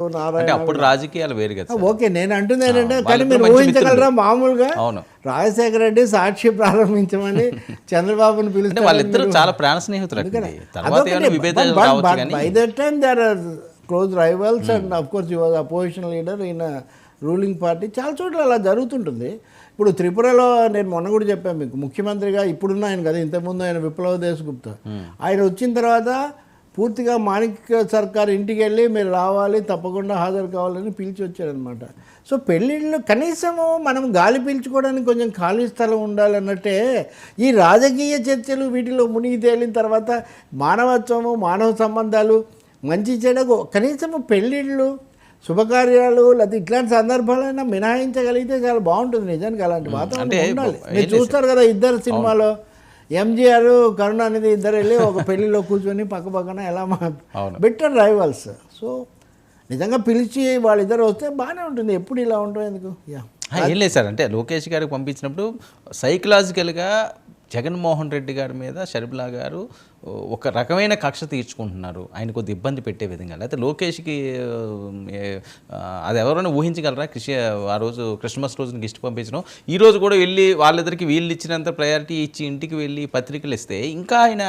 అంటే అప్పుడు రాజకీయాలు వేరు కదా. ఓకే నేను అంటుంది ఏంటంటే కానీ మీరు ఊహించగలరా? మామూలుగా అవును. రాజశేఖర రెడ్డి సాక్షి ప్రారంభించమని చంద్రబాబుని అంటే పిలుస్తారు వాళ్ళిద్దరూ చాలా ప్రాణ స్నేహితులు by that time they are close rivals and of course you was opposition leader in ruling party చాలా చోట్ల అలా జరుగుతుంటుంది. ఇప్పుడు త్రిపురలో నేను మొన్న కూడా చెప్పాను మీకు. ముఖ్యమంత్రిగా ఇప్పుడున్న ఆయన కదా ఇంతకుముందు ఆయన విప్లవ దేశ్ గుప్తా. ఆయన వచ్చిన తర్వాత పూర్తిగా మాణిక్ సర్కార్ ఇంటికి వెళ్ళి మీరు రావాలి తప్పకుండా హాజరు కావాలని పిలిచి వచ్చారనమాట సో పెళ్ళిళ్ళు కనీసము మనం గాలి పీల్చుకోవడానికి కొంచెం ఖాళీ స్థలం ఉండాలన్నట్టే ఈ రాజకీయ చర్చలు వీటిలో మునిగి తేలిన తర్వాత మానవత్వము మానవ సంబంధాలు మంచి చెడకు కనీసము పెళ్ళిళ్ళు శుభకార్యాలు లేకపోతే ఇట్లాంటి సందర్భాలైనా మినహాయించగలిగితే చాలా బాగుంటుంది నిజానికి అలాంటి వాతావరణం ఉండాలి. మీరు చూస్తారు కదా ఇద్దరు సినిమాలో ఎంజీఆర్ కరుణానిధి ఇద్దరు వెళ్ళి ఒక పెళ్ళిలో కూర్చొని పక్క పక్కన ఎలా. బెటర్ రైవల్స్ సో నిజంగా పిలిచి వాళ్ళిద్దరు వస్తే బాగానే ఉంటుంది. ఎప్పుడు ఇలా ఉంటుంది ఎందుకు? యా ఏం లేదు సార్. అంటే లోకేష్ గారికి పంపించినప్పుడు సైకలాజికల్గా జగన్మోహన్ రెడ్డి గారి మీద షర్మిలా గారు ఒక రకమైన కక్ష తీర్చుకుంటున్నారు. ఆయన కొద్ది ఇబ్బంది పెట్టే విధంగా. లేకపోతే లోకేష్కి అది ఎవరైనా ఊహించగలరా? కృషి ఆ రోజు క్రిస్మస్ రోజున గిఫ్ట్ పంపించడం. ఈ రోజు కూడా వెళ్ళి వాళ్ళిద్దరికి వీళ్ళు ఇచ్చినంత ప్రయారిటీ ఇచ్చి ఇంటికి వెళ్ళి పత్రికలు ఇస్తే ఇంకా ఆయన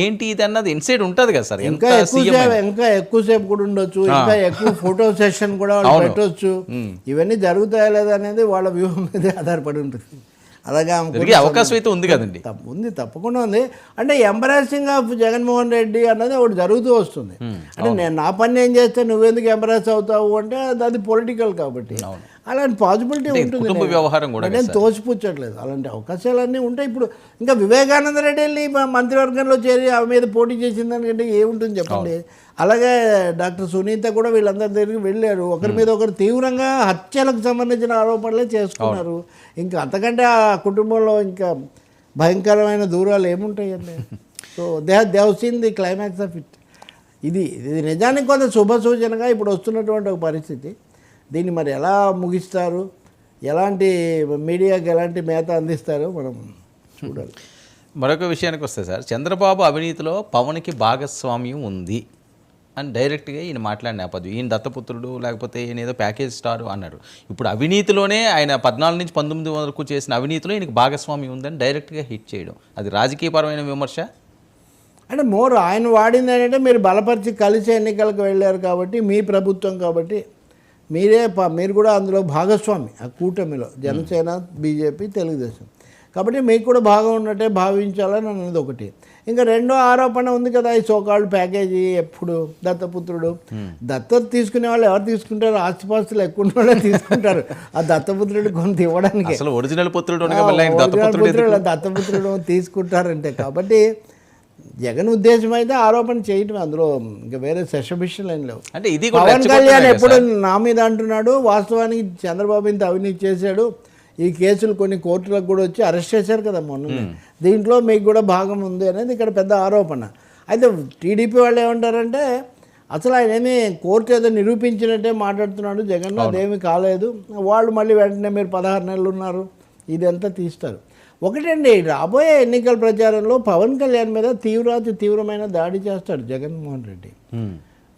ఏంటి ఇది అన్నది ఇన్సైడ్ ఉంటుంది కదా సార్. ఇంకా ఎక్కువసేపు ఇంకా ఎక్కువసేపు కూడా ఉండొచ్చు. ఇంకా ఎక్కువ ఫోటో సెషన్ కూడా వాళ్ళు పెట్టొచ్చు. ఇవన్నీ జరుగుతాయా లేదా అనేది వాళ్ళ వ్యూహం మీద ఆధారపడి ఉంటుంది. అలాగే ఆమె అవకాశం అయితే ఉంది కదండి. ఉంది తప్పకుండా ఉంది. అంటే ఎంబరాసింగ్ ఆఫ్ జగన్మోహన్ రెడ్డి అన్నది ఒకటి జరుగుతూ వస్తుంది. అంటే నేను నా పని ఏం చేస్తే నువ్వెందుకు ఎంబరాస్ అవుతావు అంటే అది- అది పొలిటికల్ కాబట్టి. అలాంటి పాసిబిలిటీ ఉంటుంది కుటుంబ వ్యవహారం కూడా నేను తోసిపుచ్చట్లేదు. అలాంటి అవకాశాలన్నీ ఉంటాయి. ఇప్పుడు ఇంకా వివేకానంద రెడ్డి వెళ్ళి మ- మంత్రివర్గంలో చేరి ఆమె మీద పోటీ చేసిన దానికంటే ఏముంటుంది చెప్పండి? అలాగే డాక్టర్ సునీత కూడా వీళ్ళందరి దగ్గరికి వెళ్ళారు. ఒకరి మీద ఒకరు తీవ్రంగా హత్యలకు సంబంధించిన ఆరోపణలే చేసుకున్నారు ఇంకా అంతకంటే ఆ కుటుంబంలో ఇంకా భయంకరమైన దూరాలు ఏముంటాయండి? So they they have seen the climax of it ఇది ఇది నిజానికి కొంత శుభ సూచనగా ఇప్పుడు వస్తున్నటువంటి ఒక పరిస్థితి. దీన్ని మరి ఎలా ముగిస్తారు? ఎలాంటి మీడియాకి ఎలాంటి మేత అందిస్తారో? మనం చూడాలి. మరొక విషయానికి వస్తే సార్ చంద్రబాబు అవినీతిలో పవన్కి భాగస్వామ్యం ఉంది అని డైరెక్ట్గా ఈయన మాట్లాడిన నేపథ్యం. ఈయన దత్తపుత్రుడు లేకపోతే ఈయన ఏదో ప్యాకేజ్ స్టార్ అన్నారు ఇప్పుడు అవినీతిలోనే ఆయన పద్నాలుగు నుంచి పంతొమ్మిది వరకు చేసిన అవినీతిలో ఈయనకి భాగస్వామ్యం ఉందని డైరెక్ట్గా హిట్ చేయడం. అది రాజకీయపరమైన విమర్శ? అంటే మోర్ ఆయన వాడింది ఏంటంటే మీరు బలపరిచి కలిసి ఎన్నికలకు వెళ్ళారు కాబట్టి మీ ప్రభుత్వం కాబట్టి మీరే మీరు కూడా అందులో భాగస్వామి ఆ కూటమిలో జనసేన బీజేపీ తెలుగుదేశం. కాబట్టి మీకు కూడా భాగం ఉన్నట్టే భావించాలని అన్నది ఒకటి. ఇంకా రెండో ఆరోపణ ఉంది కదా ఈ సోకాళ్ళు ప్యాకేజీ ఎప్పుడు దత్తపుత్రుడు. దత్తత తీసుకునే వాళ్ళు ఎవరు తీసుకుంటారు? ఆస్తిపాస్తులు ఎక్కువ ఉన్న వాళ్ళే తీసుకుంటారు. ఆ దత్తపుత్రుడు కొంత ఇవ్వడానికి. అసలు ఒరిజినల్ పుత్రుడు దత్తపుత్రుడు తీసుకుంటారంటే. కాబట్టి జగన్ ఉద్దేశం అయితే ఆరోపణ చేయటం అందులో ఇంకా వేరే శశభిషలు ఏం లేవు. అంటే ఇది పవన్ కళ్యాణ్ ఎప్పుడు. నా మీద అంటున్నాడు వాస్తవానికి చంద్రబాబు ఇంత అవినీతి చేశాడు ఈ కేసులు కొన్ని కోర్టులకు కూడా వచ్చి అరెస్ట్ చేశారు కదా మొన్న దీంట్లో మీకు కూడా భాగం ఉంది అనేది ఇక్కడ పెద్ద ఆరోపణ. అయితే టీడీపీ వాళ్ళు ఏమంటారంటే అసలు ఆయన ఏమి కోర్టు ఏదో నిరూపించినట్టే మాట్లాడుతున్నాడు జగన్ అదేమి కాలేదు. వాళ్ళు మళ్ళీ వెంటనే మీరు పదహారు నెలలు ఉన్నారు ఇదంతా తీస్తారు. ఒకటండి రాబోయే ఎన్నికల ప్రచారంలో పవన్ కళ్యాణ్ మీద తీవ్రాతి తీవ్రమైన దాడి చేస్తాడు జగన్మోహన్ రెడ్డి.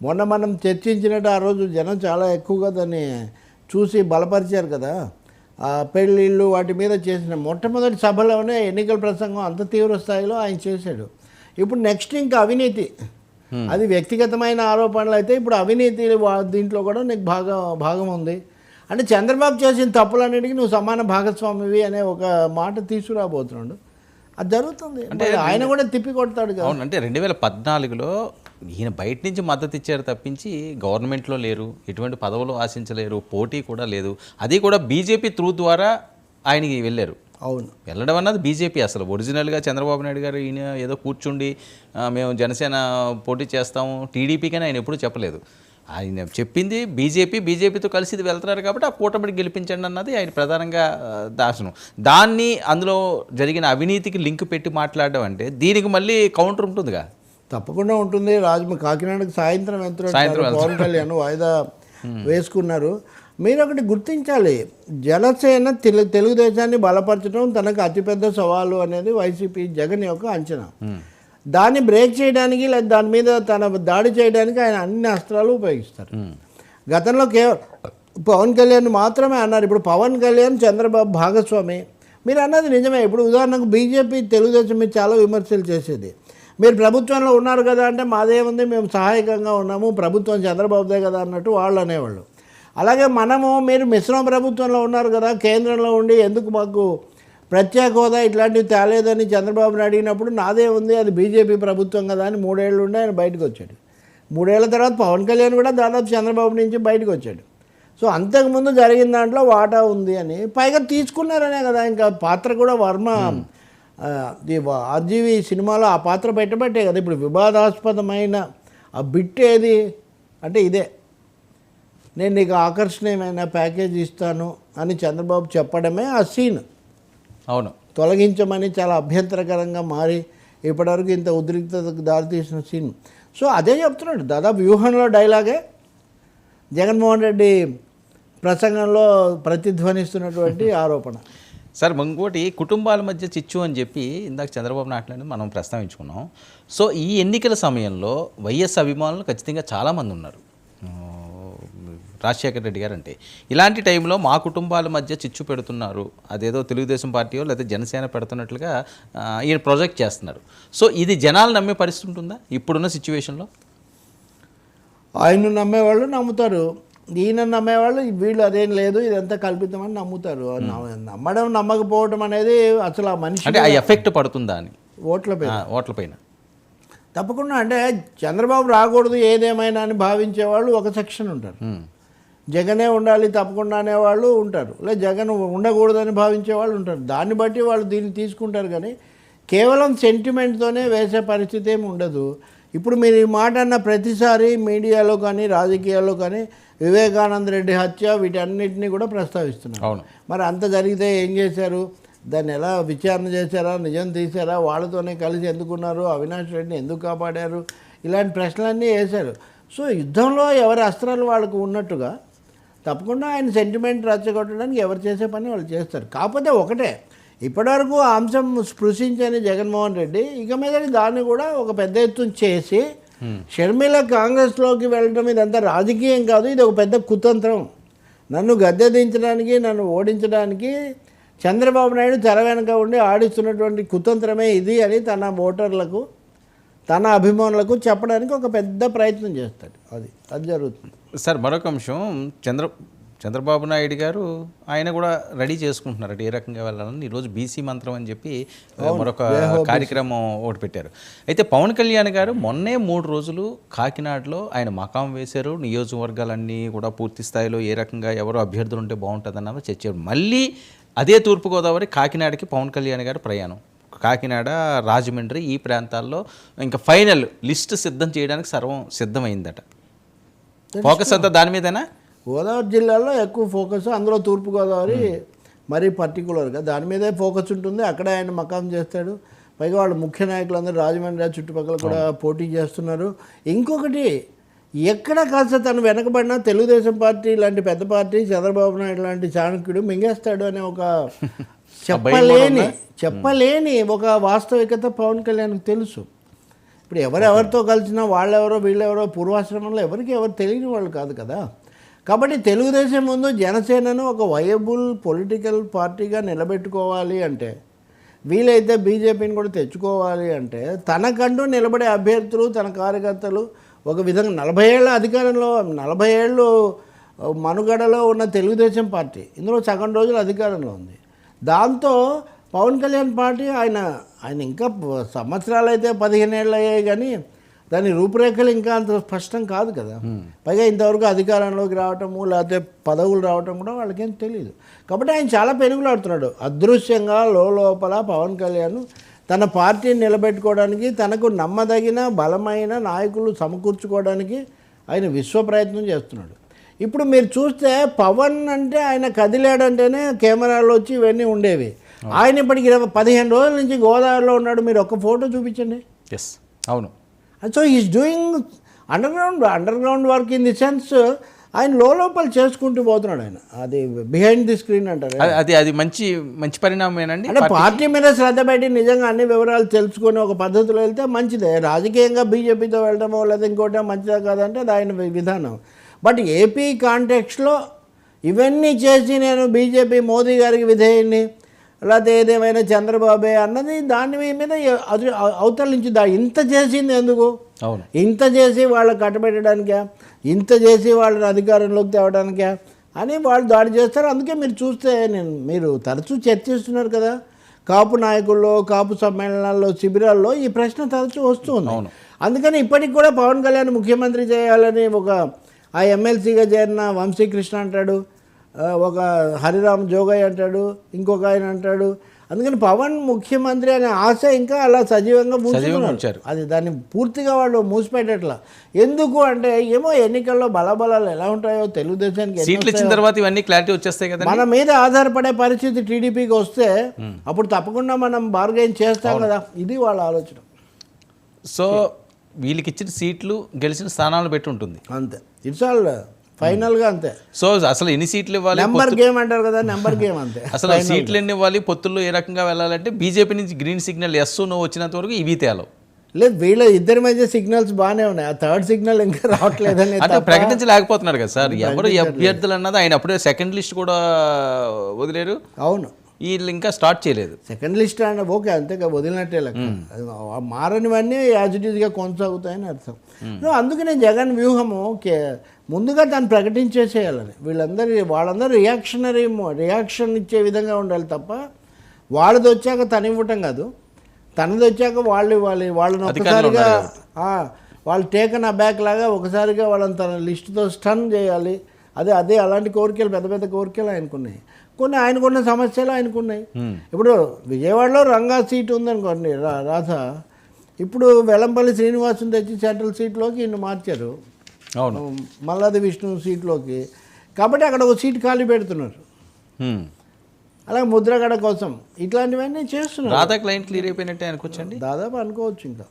మొన్న మనం చర్చించినట్టు ఆ రోజు జనం చాలా ఎక్కువగా దాన్ని చూసి బలపరిచారు కదా. ఆ పెళ్ళిళ్ళు వాటి మీద చేసిన మొట్టమొదటి సభలోనే ఎన్నికల ప్రసంగం అంత తీవ్ర స్థాయిలో ఆయన చేశాడు. ఇప్పుడు నెక్స్ట్ ఇంకా అవినీతి. అది వ్యక్తిగతమైన ఆరోపణలు అయితే ఇప్పుడు అవినీతి వా- దీంట్లో కూడా నీకు భాగం భాగం ఉంది. అంటే చంద్రబాబు చేసిన తప్పులన్నిటికీ నువ్వు సమాన భాగస్వామివి అనే ఒక మాట తీసుకురాబోతున్నాడు. అది జరుగుతుంది. మరి ఆయన కూడా తిప్పి కొడతాడు కదా. అవును అంటే రెండు వేల పద్నాలుగులో ఈయన బయట నుంచి మద్దతు ఇచ్చారు తప్పించి గవర్నమెంట్లో లేరు ఎటువంటి పదవులు ఆశించలేరు పోటీ కూడా లేదు. అది కూడా బీజేపీ త్రూ ద్వారా ఆయనకి వెళ్ళారు. అవును. వెళ్ళడం అన్నది బీజేపీ అసలు. ఒరిజినల్గా చంద్రబాబు నాయుడు గారు ఈయన ఏదో కూర్చుండి మేము జనసేన పోటీ చేస్తాము టీడీపీకని ఆయన ఎప్పుడూ చెప్పలేదు. ఆయన చెప్పింది బీజేపీ బీజేపీతో కలిసి ఇది వెళ్తున్నారు కాబట్టి ఆ కూటమిని గెలిపించండి అన్నది ఆయన ప్రధానంగా దాసనం. దాన్ని అందులో జరిగిన అవినీతికి లింక్ పెట్టి మాట్లాడడం అంటే దీనికి మళ్ళీ కౌంటర్ ఉంటుందిగా? తప్పకుండా ఉంటుంది. రాజమ కాకినాడకి సాయంత్రం సాయంత్రం వెళ్తున్నారు. పవన్ కళ్యాణ్ వాయిదా వేసుకున్నారు. మీరు ఒకటి గుర్తించాలి. జనసేన తెలు తెలుగుదేశాన్ని బలపరచడం తనకు అతిపెద్ద సవాలు అనేది వైసీపీ జగన్ యొక్క అంచనా. దాన్ని బ్రేక్ చేయడానికి లేదా దాని మీద తన దాడి చేయడానికి ఆయన అన్ని అస్త్రాలు ఉపయోగిస్తారు. గతంలో కేవలం పవన్ కళ్యాణ్ మాత్రమే అన్నారు. ఇప్పుడు పవన్ కళ్యాణ్ చంద్రబాబు భాగస్వామి మీరు అన్నది నిజమే. ఇప్పుడు ఉదాహరణకు బీజేపీ తెలుగుదేశం మీద చాలా విమర్శలు చేసేది. మీరు ప్రభుత్వంలో ఉన్నారు కదా అంటే మాదేముంది మేము సహాయకంగా ఉన్నాము ప్రభుత్వం చంద్రబాబుదే కదా అన్నట్టు వాళ్ళు అనేవాళ్ళు. అలాగే మనము మీరు మిశ్రమ ప్రభుత్వంలో ఉన్నారు కదా కేంద్రంలో ఉండి ఎందుకు మాకు ప్రత్యేక హోదా ఇట్లాంటివి తేలేదని చంద్రబాబుని అడిగినప్పుడు నాదే ఉంది అది బీజేపీ ప్రభుత్వం కదా అని మూడేళ్ళు ఉండి ఆయన బయటకు వచ్చాడు. మూడేళ్ళ తర్వాత పవన్ కళ్యాణ్ కూడా దాదాపు చంద్రబాబు నుంచి బయటకు వచ్చాడు. సో అంతకుముందు జరిగిన దాంట్లో వాటా ఉంది అని పైగా తీసుకున్నారనే కదా ఇంకా పాత్ర కూడా వర్మ. ఆర్జీవి సినిమాలో ఆ పాత్ర పెట్టబట్టే కదా ఇప్పుడు వివాదాస్పదమైన ఆ బిట్ ఏది? అంటే ఇదే. నేను నీకు ఆకర్షణీయమైన ప్యాకేజ్ ఇస్తాను అని చంద్రబాబు చెప్పడమే ఆ సీన్. అవును. తొలగించమని చాలా అభ్యంతరకరంగా మారి ఇప్పటివరకు ఇంత ఉద్రిక్తతకు దారితీసిన సీన్. సో అదే చెప్తున్నాడు. దాదాపు వ్యూహంలో డైలాగే జగన్మోహన్ రెడ్డి ప్రసంగంలో ప్రతిధ్వనిస్తున్నటువంటి ఆరోపణ. సార్ ఇంకోటి కుటుంబాల మధ్య చిచ్చు అని చెప్పి ఇందాక చంద్రబాబు నాట్లాడి మనం ప్రస్తావించుకున్నాం. సో ఈ ఎన్నికల సమయంలో వైఎస్ అభిమానులు ఖచ్చితంగా చాలామంది ఉన్నారు. రాజశేఖర రెడ్డి గారు అంటే. ఇలాంటి టైంలో మా కుటుంబాల మధ్య చిచ్చు పెడుతున్నారు. అదేదో తెలుగుదేశం పార్టీయో లేదా జనసేన పెడుతున్నట్లుగా ఈయన ప్రొజెక్ట్ చేస్తున్నారు. సో ఇది జనాలు నమ్మే పరిస్థితి ఉంటుందా ఇప్పుడున్న సిచ్యువేషన్లో? ఆయన నమ్మేవాళ్ళు నమ్ముతారు. ఈయన నమ్మేవాళ్ళు వీళ్ళు అదేం లేదు ఇదంతా కల్పితమని నమ్ముతారు. నమ్మ- నమ్మడం నమ్మకపోవడం అనేది అసలు ఆ మనిషి అంటే ఆ ఎఫెక్ట్ పడుతుందా అని? ఓట్ల పేరు ఆ, ఓట్లపైన తప్పకుండా అంటే చంద్రబాబు రాకూడదు ఏదేమైనా అని భావించేవాళ్ళు ఒక సెక్షన్ ఉంటారు. జగనే ఉండాలి తప్పకుండా అనేవాళ్ళు ఉంటారు. లేదా జగన్ ఉండకూడదని భావించే వాళ్ళు ఉంటారు. దాన్ని బట్టి వాళ్ళు దీన్ని తీసుకుంటారు కానీ కేవలం సెంటిమెంట్తోనే వేసే పరిస్థితి ఏమి ఉండదు. ఇప్పుడు మీరు ఈ మాట అన్న ప్రతిసారి మీడియాలో కానీ రాజకీయాల్లో కానీ వివేకానంద రెడ్డి హత్య వీటన్నిటిని కూడా ప్రస్తావిస్తున్నారు. అవును. మరి అంత జరిగితే ఏం చేశారు? దాన్ని ఎలా విచారణ చేశారా? నిజం తీశారా? వాళ్ళతోనే కలిసి ఎందుకున్నారు? అవినాష్ రెడ్డిని ఎందుకు కాపాడారు? ఇలాంటి ప్రశ్నలన్నీ వేశారు. సో యుద్ధంలో ఎవరి అస్త్రాలు వాళ్ళకు ఉన్నట్టుగా తప్పకుండా ఆయన సెంటిమెంట్ రచ్చగొట్టడానికి ఎవరు చేసే పని వాళ్ళు చేస్తారు. కాకపోతే ఒకటే ఇప్పటివరకు ఆ అంశం స్పృశించని జగన్మోహన్ రెడ్డి ఇక మీద దాన్ని కూడా ఒక పెద్ద ఎత్తున చేసి షర్మిల కాంగ్రెస్లోకి వెళ్ళడం ఇదంతా రాజకీయం కాదు ఇది ఒక పెద్ద కుతంత్రం. నన్ను గద్దె దించడానికి నన్ను ఓడించడానికి చంద్రబాబు నాయుడు తెర వెనక ఉండి ఆడిస్తున్నటువంటి కుతంత్రమే ఇది అని తన ఓటర్లకు తన అభిమానులకు చెప్పడానికి ఒక పెద్ద ప్రయత్నం చేస్తాడు. అది అది జరుగుతుంది. సార్ మరొక అంశం చంద్ర చంద్రబాబు నాయుడు గారు ఆయన కూడా రెడీ చేసుకుంటున్నారు. ఏ రకంగా వెళ్ళాలని. ఈరోజు బీసీ మంత్రం అని చెప్పి మరొక కార్యక్రమం ఒకటి పెట్టారు. అయితే పవన్ కళ్యాణ్ గారు మొన్నే మూడు రోజులు కాకినాడలో ఆయన మకాం వేశారు. నియోజకవర్గాలన్నీ కూడా పూర్తి స్థాయిలో ఏ రకంగా ఎవరు అభ్యర్థులు ఉంటే బాగుంటుందన్న చర్చారు మళ్ళీ అదే తూర్పుగోదావరి కాకినాడకి పవన్ కళ్యాణ్ గారు ప్రయాణం. కాకినాడ రాజమండ్రి ఈ ప్రాంతాల్లో ఇంకా ఫైనల్ లిస్ట్ సిద్ధం చేయడానికి సర్వం సిద్ధమైందట. ఫోకస్ అంతా దాని మీదేనా? గోదావరి జిల్లాలో ఎక్కువ ఫోకస్ అందులో తూర్పుగోదావరి మరీ పర్టికులర్గా దాని మీదే ఫోకస్ ఉంటుంది. అక్కడే ఆయన మకాం చేస్తాడు. పైగా వాళ్ళ ముఖ్య నాయకులందరూ రాజమండ్రి చుట్టుపక్కల కూడా పోటీ చేస్తున్నారు. ఇంకొకటి ఎక్కడ కాస్త తను వెనకబడినా తెలుగుదేశం పార్టీ లాంటి పెద్ద పార్టీ చంద్రబాబు నాయుడు లాంటి చాణక్యుడు మింగేస్తాడు అనే ఒక చెప్పలేని చెప్పలేని ఒక వాస్తవికత పవన్ కళ్యాణ్కి తెలుసు. ఇప్పుడు ఎవరెవరితో కలిసినా వాళ్ళెవరో వీళ్ళెవరో పూర్వాశ్రమంలో ఎవరికి ఎవరు తెలియని వాళ్ళు కాదు కదా. కాబట్టి తెలుగుదేశం ముందు జనసేనను ఒక వయబుల్ పొలిటికల్ పార్టీగా నిలబెట్టుకోవాలి అంటే వీలైతే బీజేపీని కూడా తెచ్చుకోవాలి అంటే తనకంటూ నిలబడే అభ్యర్థులు తన కార్యకర్తలు ఒక విధంగా నలభై ఏళ్ళ అధికారంలో నలభై ఏళ్ళు మనుగడలో ఉన్న తెలుగుదేశం పార్టీ ఇందులో సగం రోజులు అధికారంలో ఉంది. దాంతో పవన్ కళ్యాణ్ పార్టీ ఆయన ఆయన ఇంకా సంవత్సరాలు అయితే పదిహేను ఏళ్ళు అయ్యాయి కానీ దాని రూపురేఖలు ఇంకా అంత స్పష్టం కాదు కదా. పైగా ఇంతవరకు అధికారంలోకి రావటము లేకపోతే పదవులు రావటం కూడా వాళ్ళకేం తెలియదు కాబట్టి ఆయన చాలా పెనుగులాడుతున్నాడు. అదృశ్యంగా లోపల పవన్ కళ్యాణ్ తన పార్టీని నిలబెట్టుకోవడానికి తనకు నమ్మదగిన బలమైన నాయకులు సమకూర్చుకోవడానికి ఆయన విశ్వ ప్రయత్నం చేస్తున్నాడు. ఇప్పుడు మీరు చూస్తే పవన్ అంటే ఆయన కదిలాడంటేనే కెమెరాలు వచ్చి ఇవన్నీ ఉండేవి. ఆయన ఇప్పటికి ఇరవై పదిహేను రోజుల నుంచి గోదావరిలో ఉన్నాడు. మీరు ఒక ఫోటో చూపించండి. ఎస్ అవును. So is doing underground underground work in the sense ఆయన లోపల చేసుకుంటూ పోతున్నాడు ఆయన. అది బిహైండ్ ది స్క్రీన్ అంటారు. అది- అది మంచి మంచి పరిణామమేనండి. అంటే పార్టీ మీద శ్రద్ధ పెట్టి నిజంగా అన్ని వివరాలు తెలుసుకొని ఒక పద్ధతిలో వెళ్తే మంచిదే. రాజకీయంగా బీజేపీతో వెళ్ళడమో లేదా ఇంకోటో మంచిదా కాదంటే అది ఆయన విధానం. బట్ ఏపీ కాంటెక్స్లో ఇవన్నీ చేసి నేను బీజేపీ మోదీ గారికి విధేయుని లేకపోతే ఏదేమైనా చంద్రబాబే అన్నది దాని మీద అది అవతల నుంచి దా ఇంత చేసింది ఎందుకు? అవును. ఇంత చేసి వాళ్ళని కట్టబెట్టడానికా? ఇంత చేసి వాళ్ళని అధికారంలోకి తేవడానికా? అని వాళ్ళు దాడి చేస్తారు. అందుకే మీరు చూస్తే నేను మీరు తరచూ చర్చిస్తున్నారు కదా. కాపు నాయకుల్లో కాపు సమ్మేళనాల్లో శిబిరాల్లో ఈ ప్రశ్న తరచూ వస్తుంది అవును. అందుకని ఇప్పటికి కూడా పవన్ కళ్యాణ్ ముఖ్యమంత్రి చేయాలని ఒక ఆ ఎమ్మెల్సీగా చేరిన వంశీకృష్ణ అంటాడు ఒక హరిరామ్ జోగయ్య అంటాడు ఇంకొక ఆయన అంటాడు. అందుకని పవన్ ముఖ్యమంత్రి అనే ఆశ ఇంకా అలా సజీవంగా. ఉంచారు. అది దాన్ని పూర్తిగా వాళ్ళు మూసిపెట్టట్లా. ఎందుకు అంటే ఏమో ఎన్నికల్లో బలబలాలు ఎలా ఉంటాయో తెలుగుదేశానికి సీట్లు ఇచ్చిన తర్వాత ఇవన్నీ క్లారిటీ వచ్చేస్తాయి కదా మన మీద ఆధారపడే పరిస్థితి టీడీపీకి వస్తే అప్పుడు తప్పకుండా మనం బార్గెన్ చేస్తాం కదా. ఇది వాళ్ళ ఆలోచన. సో వీళ్ళకి ఇచ్చిన సీట్లు గెలిచిన స్థానాలు పెట్టి ఉంటుంది. అంతే. ఇట్స్ ఆల్ ఫైనల్గా అంతే. సో అసలు ఎన్ని సీట్లు ఇవ్వాలి? నెంబర్ గేమ్ అంటారు కదా నెంబర్ గేమ్ అంతే. అసలు సీట్లు ఎన్ని ఇవ్వాలి? పొత్తుల్లో ఏ రకంగా వెళ్ళాలంటే బీజేపీ నుంచి గ్రీన్ సిగ్నల్ ఎస్ నువ్వు వచ్చినంత వరకు ఇవి తేలవు లేదు వీళ్ళ ఇద్దరి మధ్య సిగ్నల్స్ బాగానే ఉన్నాయి. ఆ థర్డ్ సిగ్నల్ ఇంకా రావట్లేదని అంటే ప్రకటించలేకపోతున్నారు కదా సార్. ఎవరు అభ్యర్థులు అన్నది ఆయన అప్పుడే సెకండ్ లిస్ట్ కూడా వదిలేరు. అవును. వీళ్ళు ఇంకా స్టార్ట్ చేయలేదు. సెకండ్ లిస్ట్ అంటే ఓకే అంతే వదిలినట్టే లెక్క. మారనివన్నీ యాజ్ ఇట్ ఈస్గా కొనసాగుతాయని అర్థం. అందుకనే జగన్ వ్యూహము కే ముందుగా దాన్ని ప్రకటించేసేయాలని. వీళ్ళందరి వాళ్ళందరూ రియాక్షనరీ రియాక్షన్ ఇచ్చే విధంగా ఉండాలి తప్ప వాళ్ళది వచ్చాక తను ఇవ్వటం కాదు. తనది వచ్చాక వాళ్ళు ఇవ్వాలి. వాళ్ళని ఆ, వాళ్ళు టేకన్ బ్యాక్ లాగా ఒకసారిగా వాళ్ళని తన లిస్టుతో స్టన్ చేయాలి. అదే అదే అలాంటి కోరికలు పెద్ద పెద్ద కోరికలు ఆయనకున్నాయి. కొన్ని ఆయనకున్న సమస్యలు ఆయనకున్నాయి. ఇప్పుడు విజయవాడలో రంగా సీట్ ఉందనుకోండి రా రాధ. ఇప్పుడు వెల్లంపల్లి శ్రీనివాసుని తెచ్చి సెంట్రల్ సీట్లోకి ఈయన మార్చారు. అవును. మల్లాది విష్ణు సీట్లోకి. కాబట్టి అక్కడ ఒక సీట్ ఖాళీ పెడుతున్నారు. అలాగే ముద్రగడ కోసం ఇట్లాంటివన్నీ చేస్తున్నారు. రాధా క్లయింట్ క్లియర్ అయిపోయినట్టే అనుకోవచ్చండి? దాదాపు అనుకోవచ్చు ఇంకా.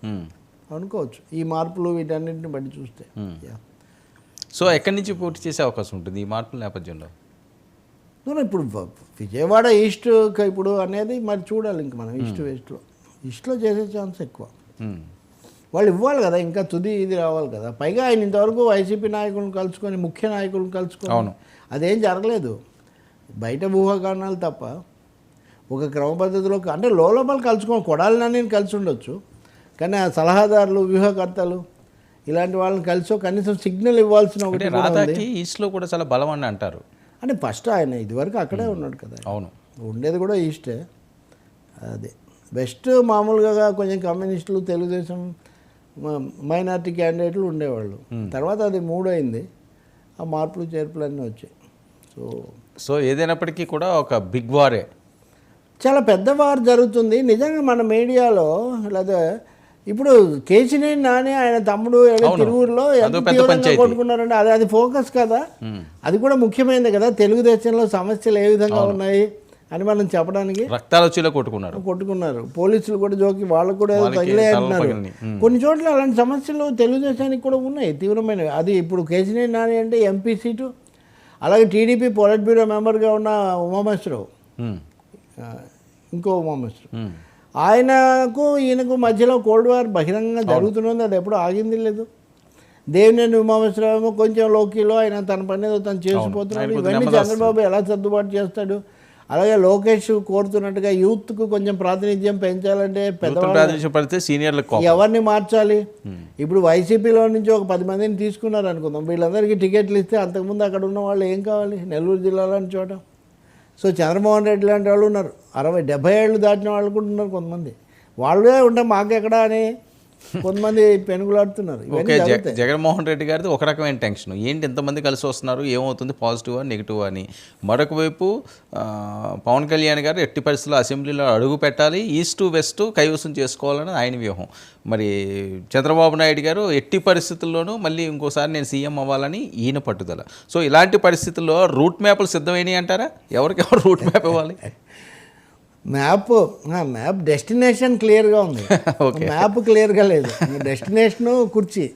అనుకోవచ్చు. ఈ మార్పులు వీటన్నిటిని బట్టి చూస్తే. సో ఎక్కడి నుంచి పోటీ చేసే అవకాశం ఉంటుంది ఈ మార్పుల నేపథ్యంలో? నూనె ఇప్పుడు విజయవాడ ఈస్ట్ ఇప్పుడు అనేది మరి చూడాలి ఇంక మనం ఈస్ట్ వెస్ట్లో. ఈస్ట్లో చేసే ఛాన్స్ ఎక్కువ. వాళ్ళు ఇవ్వాలి కదా ఇంకా తుది ఇది రావాలి కదా. పైగా ఆయన ఇంతవరకు వైసీపీ నాయకులను కలుసుకొని ముఖ్య నాయకులను కలుసుకొని. అదేం జరగలేదు. బయట ఊహాగానాలు తప్ప ఒక క్రమ పద్ధతిలో క- అంటే లోపల కలుసుకోవాలి కొడాలని నేను కలిసి ఉండొచ్చు. కానీ ఆ సలహాదారులు వ్యూహకర్తలు ఇలాంటి వాళ్ళని కలిసో కనీసం సిగ్నల్ ఇవ్వాల్సిన ఒకటి ఈస్ట్లో కూడా చాలా బలం అని అంటారు. అంటే ఫస్ట్ ఆయన ఇదివరకు అక్కడే ఉన్నాడు కదా. అవును. ఉండేది కూడా ఈస్టే అదే. బెస్ట్ మామూలుగా కొంచెం కమ్యూనిస్టులు తెలుగుదేశం మైనార్టీ క్యాండిడేట్లు ఉండేవాళ్ళు. తర్వాత అది మూడు అయింది ఆ మార్పులు చేర్పులు అన్నీ వచ్చాయి. సో సో ఏదైనప్పటికీ కూడా ఒక బిగ్ వారే. చాలా పెద్ద వార్ జరుగుతుంది. నిజంగా మన మీడియాలో లేదా ఇప్పుడు కేసీనేని నాని ఆయన తమ్ముడు. తిరువురులో. కొట్టుకున్నారంటే అది అది ఫోకస్ కదా. అది కూడా ముఖ్యమైనది కదా. తెలుగుదేశంలో సమస్యలు ఏ విధంగా ఉన్నాయి అని మనం చెప్పడానికి కొట్టుకున్నారు. కొట్టుకున్నారు. పోలీసులు కూడా జోకి వాళ్ళకు కూడా ఏదో వాళ్ళకి తగిలే తలలు అంటున్నారు. పగిలినాయి. ఉమ్. కొన్ని చోట్ల అలాంటి సమస్యలు తెలుగుదేశానికి కూడా ఉన్నాయి. తీవ్రమైనవి. అది ఇప్పుడు కేసీనేని నాని అంటే ఎంపీ సీటు. అలాగే టీడీపీ పొలిట్ బ్యూరో మెంబర్గా ఉన్న ఉమామేశ్వరరావు ఇంకో ఉమామేశ్వరరావు. ఆయనకు ఈయనకు మధ్యలో కోల్డ్ వార్ బహిరంగంగా జరుగుతున్నది. అది ఎప్పుడు ఆగింది లేదు. దేవినేని ఉమామేశ్వరరావు కొంచెం లోకిలో ఆయన తన పని ఏదో తను చేసిపోతున్నాడు ఇవన్నీ చంద్రబాబు ఎలా సర్దుబాటు చేస్తాడు? అలాగే లోకేష్ కోరుతున్నట్టుగా యూత్కు కొంచెం ప్రాతినిధ్యం పెంచాలంటే పడితే సీనియర్లకు. ఎవరిని మార్చాలి? ఇప్పుడు వైసీపీలో నుంచి ఒక పది మందిని తీసుకున్నారు అనుకుందాం వీళ్ళందరికీ టికెట్లు ఇస్తే అంతకుముందు అక్కడ ఉన్న వాళ్ళు ఏం కావాలి? నెల్లూరు జిల్లాలోని చోట. సో చంద్రమోహన్ రెడ్డి లాంటి వాళ్ళు ఉన్నారు. అరవై డెబ్బై ఏళ్ళు దాటిన వాళ్ళు కూడా ఉన్నారు కొంతమంది. వాళ్ళే ఉంటే మాకెక్కడ అని కొంతమంది పెనుగులాడుతున్నారు. ఓకే జగన్మోహన్ రెడ్డి గారిది ఒక రకమైన టెన్షన్. ఏంటి ఎంతమంది కలిసి వస్తున్నారు ఏమవుతుంది? పాజిటివ్ అని నెగిటివ్ అని. మరొక వైపు పవన్ కళ్యాణ్ గారు ఎట్టి పరిస్థితుల్లో అసెంబ్లీలో అడుగు పెట్టాలి. ఈస్ట్ వెస్ట్ కైవసం చేసుకోవాలని ఆయన వ్యూహం. మరి చంద్రబాబు నాయుడు గారు ఎట్టి పరిస్థితుల్లోనూ మళ్ళీ ఇంకోసారి నేను సీఎం అవ్వాలని ఈయన పట్టుదల. సో ఇలాంటి పరిస్థితుల్లో రూట్ మ్యాప్లు సిద్ధమైనవి అంటారా? ఎవరికెవరు రూట్ మ్యాప్ ఇవ్వాలి? మ్యాప్ మ్యాప్ డెస్టినేషన్ క్లియర్గా ఉంది. మ్యాప్ క్లియర్గా లేదు. డెస్టినేషన్ కుర్చీ.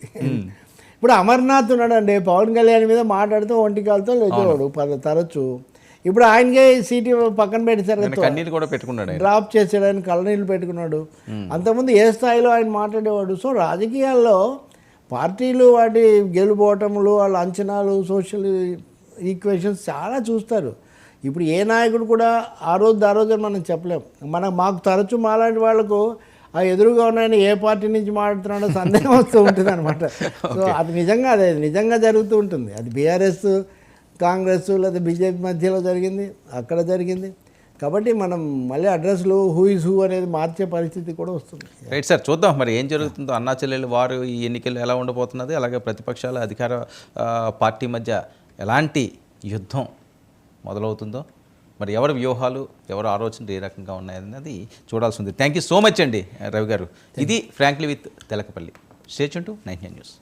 ఇప్పుడు అమర్నాథ్ ఉన్నాడండి పవన్ కళ్యాణ్ మీద మాట్లాడుతూ ఒంటికాలతో లేచేవాడు పద- తరచు. ఇప్పుడు ఆయనకే సీటు పక్కన పెట్టేశారు ఆయన కన్నీళ్ళు కూడా పెట్టుకున్నాడు డ్రాప్ చేసాడు ఆయన కళ్ళనీళ్ళు పెట్టుకున్నాడు. అంతకుముందు ఏ స్థాయిలో ఆయన మాట్లాడేవాడు? సో రాజకీయాల్లో పార్టీలు వాటి గెలుపోవటములు వాళ్ళ అంచనాలు సోషల్ ఈక్వేషన్స్ చాలా చూస్తారు. ఇప్పుడు ఏ నాయకుడు కూడా ఆ రోజు ఆ రోజు మనం చెప్పలేం. మనం మాకు తరచు మాలాంటి వాళ్ళకు ఆ ఎదురుగా ఉన్నాయని ఏ పార్టీ నుంచి మాట్లాడుతున్నాడో సందేహం వస్తూ ఉంటుంది అనమాట సో అది నిజంగా అదే నిజంగా జరుగుతూ ఉంటుంది. అది బీఆర్ఎస్ కాంగ్రెస్ లేదా బీజేపీ మధ్యలో జరిగింది అక్కడ జరిగింది. కాబట్టి మనం మళ్ళీ అడ్రస్లు హూ ఇస్ హూ అనేది మార్చే పరిస్థితి కూడా వస్తుంది. రైట్ సార్ చూద్దాం మరి ఏం జరుగుతుందో. అన్నా చెల్లెలు వారు ఈ ఎన్నికలు ఎలా ఉండబోతున్నది అలాగే ప్రతిపక్షాల అధికార పార్టీ మధ్య ఎలాంటి యుద్ధం మొదలవుతుందో మరి ఎవరి వ్యూహాలు ఎవరి ఆలోచనలు ఏ రకంగా ఉన్నాయన్నది చూడాల్సి ఉంది థ్యాంక్ యూ సో మచ్ అండి రవి గారు. ఇది ఫ్రాంక్లీ విత్ తెలకపల్లి స్టేచ్ టు నైన్ న్యూస్